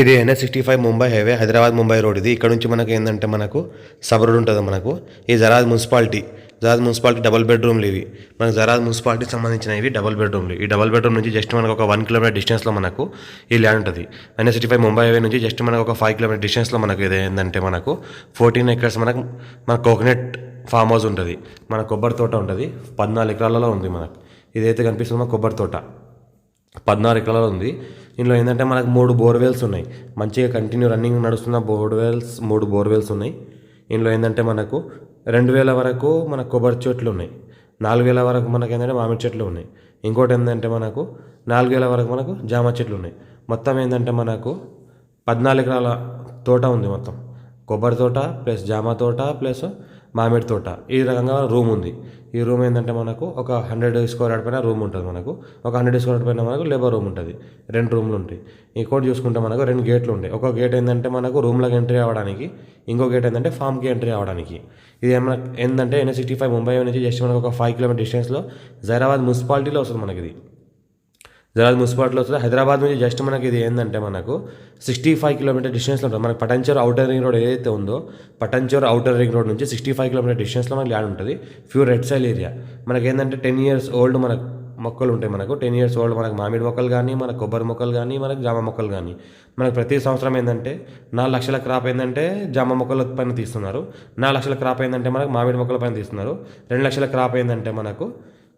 ఇది NS sixty five Mumbai highway Hyderabad Mumbai road ఇది. ఇక్కడ నుంచి మనకు ఏంటంటే మనకు సబ్ రోడ్ ఉంటుంది మనకు. ఈ జరాజ్ మున్సిపాలిటీ జరాజ్ మున్సిపాలిటీ డబుల్ బెడ్రూమ్లు ఇవి. మనకు జరాజ్ మున్సిపాలిటీకి సంబంధించిన ఇవి డబుల్ బెడ్రూమ్లు. ఈ డబుల్ బెడ్రూమ్ నుంచి జస్ట్ మనకు ఒక వన్ కిలోమీటర్ డిస్టెన్స్లో మనకు ఈ ల్యాండ్ ఉంటుంది. NS sixty five Mumbai highway నుంచి జస్ట్ మనకు ఒక ఫైవ్ కిలోమీటర్ డిస్టెన్స్లో మనకు ఇది ఏంటంటే మనకు ఫోర్టీన్ ఎకర్స్ మనకు మన కోకోనట్ ఫామ్ హౌస్ ఉంటుంది. మన కొబ్బరి తోట ఉంటుంది. పద్నాలుగు ఎకరాలలో ఉంది మనకు. ఇదైతే కనిపిస్తుందో కొబ్బరి తోట. పద్నాలుగు ఎకరాలు ఉంది. ఇందులో ఏంటంటే మనకు మూడు బోర్వెల్స్ ఉన్నాయి. మంచిగా కంటిన్యూ రన్నింగ్ నడుస్తున్న బోర్వెల్స్ మూడు బోర్వెల్స్ ఉన్నాయి. ఇందులో ఏంటంటే మనకు రెండు వేల వరకు మన కొబ్బరి చెట్లు ఉన్నాయి. నాలుగు వేల వరకు మనకు ఏంటంటే మామిడి చెట్లు ఉన్నాయి. ఇంకోటి ఏంటంటే మనకు నాలుగు వేల వరకు మనకు జామ చెట్లు ఉన్నాయి. మొత్తం ఏంటంటే మనకు పద్నాలుగు ఎకరాల తోట ఉంది మొత్తం. కొబ్బరి తోట ప్లస్ జామ తోట ప్లస్ మామిడి తోట. ఈ రకంగా రూమ్ ఉంది. ఈ రూమ్ ఏంటంటే మనకు ఒక హండ్రెడ్ స్క్వేర్ యార్డ్ పైన రూమ్ ఉంటుంది మనకు. ఒక హండ్రెడ్ స్క్వేర్ యార్డ్ పైన మనకు లేబర్ రూమ్ ఉంటుంది. రెండు రూమ్లు ఉంటాయి. ఇంకోటి చూసుకుంటే మనకు రెండు గేట్లు ఉంటాయి. ఒక గేట్ ఏంటంటే మనకు రూమ్లోకి ఎంట్రీ అవ్వడానికి ఇంకో గేట్ ఏంటంటే ఫామ్కి ఎంట్రీ అవ్వడానికి. ఇది ఏమన్నా ఏంటంటే ఎన్ఎస్ సిక్స్టీ ఫైవ్ ముంబై నుంచి జస్ట్ మనకు ఒక ఫైవ్ కిలోమీటర్ డిస్టెన్స్లో జైరాబాద్ మున్సిపాలిటీలో వస్తుంది మనకి ఇది జరాద్ మున్సిపాలిటీలో వస్తుంది? హైదరాబాద్ నుంచి జస్ట్ మనకి ఇది ఏంటంటే మనకు సిక్స్టీ ఫైవ్ కిలోమీటర్ డిస్టెన్స్లో ఉంటుంది. మనకి పటంచోర్ అవుటర్ రింగ్ రోడ్ ఏదైతే ఉందో పటంచోర్ అవుటర్ రింగ్ రోడ్ నుంచి సిక్స్టీ ఫైవ్ కిలోమీటర్ డిస్టెన్స్లో మనకి ల్యాండ్ ఉంటుంది. ప్యూర్ రెడ్ సైల్ ఏరియా మనకి ఏంటంటే టెన్ ఇయర్స్ ఓల్డ్ మనకు మొక్కలు ఉంటాయి మనకు. టెన్ ఇయర్స్ ఓల్డ్ మనకు మామిడి మొక్కలు కానీ మన కొబ్బరి మొక్కలు కానీ మనకు జామ మొక్కలు కానీ. మనకు ప్రతి సంవత్సరం ఏంటంటే నాలుగు లక్షల క్రాప్ ఏంటంటే జామ మొక్కల పైన తీస్తున్నారు. నాలుగు లక్షల క్రాప్ ఏంటంటే మనకు మామిడి మొక్కల పైన తీస్తున్నారు. రెండు లక్షల క్రాప్ ఏంటంటే మనకు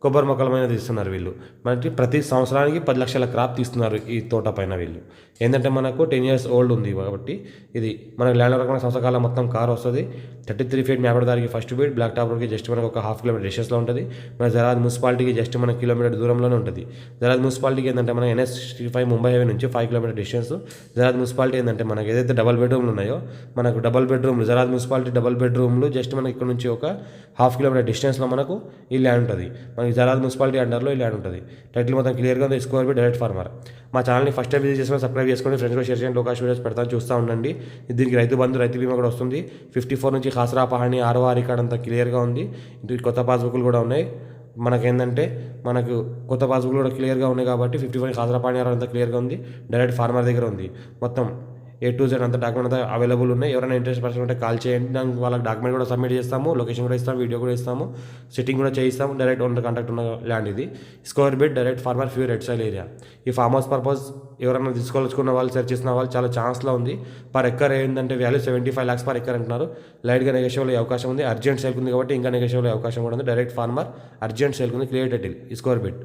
కొబ్బరి మొక్కల పైన తీస్తున్నారు వీళ్ళు. మనకి ప్రతి సంవత్సరానికి పది లక్షల క్రాప్ తీస్తున్నారు ఈ తోట పైన వీళ్ళు. ఏంటంటే మనకు టెన్ ఇయర్స్ ఓల్డ్ ఉంది కాబట్టి ఇది మనకు ల్యాండ్ వరకు సంవత్సరకాలం మొత్తం కార్ వస్తుంది. థర్టీ త్రీ ఫీట్ మ్యాపడ దానికి ఫస్ట్ ఫీట్ బ్లాక్ టాప్ రోడ్కి జస్ట్ మనకు ఒక హాఫ్ కిలోమీటర్ డిస్టెన్స్లో ఉంటుంది. మన జరాద్ మున్సిపాలిటీకి జస్ట్ మన కిలోమీటర్ దూరంలోనే ఉంటుంది. జరాద్ మున్సిపాలిటీకి ఏంటంటే మన ఎన్ఎస్ ఫైవ్ ముంబై హైవే నుంచి ఫైవ్ కిలోమీటర్ డిస్టెన్స్ జరాద్ మున్సిపాలిటీ ఏంటంటే మనకి ఏదైతే డబల్ బెడ్రూమ్లు ఉన్నాయో మనకు డబల్ బెడ్రూమ్లు జరాద్ మున్సిపాలిటీ డబల్ బెడ్రూమ్లు జస్ట్ మనకి ఇక్కడ నుంచి ఒక హాఫ్ కిలోమీటర్ డిస్టెన్స్లో మనకు ఈ ల్యాండ్ ఉంటుంది. మనకి జరాద్ మున్సిపాలిటీ అండర్లో ఈ ల్యాండ్ ఉంటుంది. టైటిల్ మొత్తం క్లియర్గా ఉంది. Score B direct farmer. మా ఛానల్ని ఫస్ట్ టైం విజిట్ చేసుకుని సబ్స్క్రైబ్ చేసుకోండి ఫ్రెండ్స్ కూడా షేర్ చేయండి. లోకాష్ వీడియోస్ పెడతాను. చూస్తూ ఉండండి. దీనికి రైతు బంధు రైతు బీమా కూడా వస్తుంది. ఫిఫ్టీ ఫోర్ నుంచి హాసరా పహాని ఆరో రికార్డ్ అంతా క్లియర్గా ఉంది. ఇంటికి కొత్త పాస్బుక్లు కూడా ఉన్నాయి. మనకేంటంటే మనకు కొత్త పాస్బుక్లు కూడా క్లియర్గా ఉన్నాయి కాబట్టి ఫిఫ్టీ ఫోర్ హాజరా పహాణి ఆరో అంతా క్లియర్గా ఉంది. డైరెక్ట్ ఫార్మర్ దగ్గర ఉంది. మొత్తం ఏ టు జెడ్ అంతా డాక్యుమెంట్ అంతా అవైలబుల్ ఉన్నాయి. ఎవరైనా ఇంట్రెస్ట్ పర్సన్ ఉంటే కాల్ చేయండి. దానికి వాళ్ళకి డాక్యుమెంట్ కూడా సబ్మిట్ చేస్తాము. లొకేషన్ కూడా ఇస్తాము. వీడియో కూడా ఇస్తాము. సెట్టింగ్ కూడా చేయిస్తాము. డైరెక్ట్ ఓనర్ కాంటాక్ట్ ఉన్న ల్యాండ్ ఇది. Square bit direct farmer few red soil area ఈ ఫార్మ్ హౌస్ పర్పస్ ఎవరైనా తీసుకోవాలనుకున్న వాళ్ళు సెర్చ్ చేసిన వాళ్ళు చాలా ఛాన్స్లో ఉంది. పర్ ఎక్కర్ ఏంటంటే value seventy five lakhs per acre అంటున్నారు లైట్గా నెగోషియబుల్ అవకాశం ఉంది. అర్జెంట్ సేల్ ఉంది కాబట్టి ఇంకా నెగోషియబుల్ అవకాశం కూడా ఉంది. డైరెక్ట్ ఫార్మర్ అర్జెంట్ సేల్ ఉంది. క్లియర్ టైటిల్ ఈ స్క్వేర్ బిట్